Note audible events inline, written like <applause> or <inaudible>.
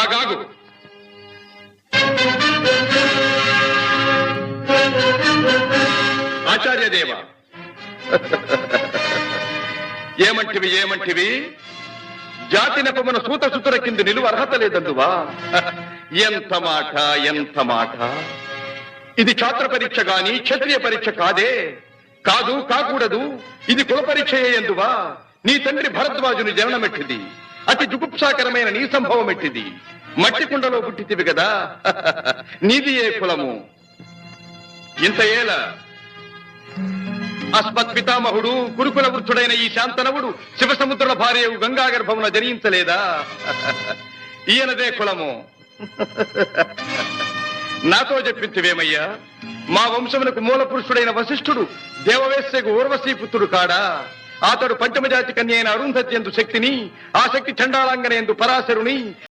ఆగాగు ఆచార్యదేవ. ఏమంటివి ఏమంటివి? జాతి నెపమున సూత సుతుర కింద నిలువ అర్హత లేదందువా? ఎంత మాట ఎంత మాట? ఇది ఛాత్ర పరీక్ష గాని క్షత్రియ పరీక్ష కాదే. కాదు కాకూడదు. ఇది కుల పరీక్ష ఎందువా? నీ తండ్రి భరద్వాజుని జననమెట్టిది. అతి జుగుప్సాకరమైన నీ సంభవం ఎట్టిది? మట్టి కుండలో పుట్టితివి కదా? <laughs> నీది ఏ కులము? ఇంత ఏల? అస్మత్ పితామహుడు గురుకుల వృద్ధుడైన ఈ శాంతనవుడు శివసముద్రుల భార్య గంగా గర్భమున జనించలేదా? <laughs> ఈయనదే కులము. <laughs> నాతో చెప్పించువేమయ్యా మా వంశమునకు మూల పురుషుడైన వశిష్ఠుడు దేవవేశ్యకు ఊర్వశీ పుత్రుడు కాడా? అతడు పంచమజాతి కన్య అయిన అరుంధతి ఎందు శక్తిని ఆ శక్తి చండాలంగన ఎందు పరాశరుని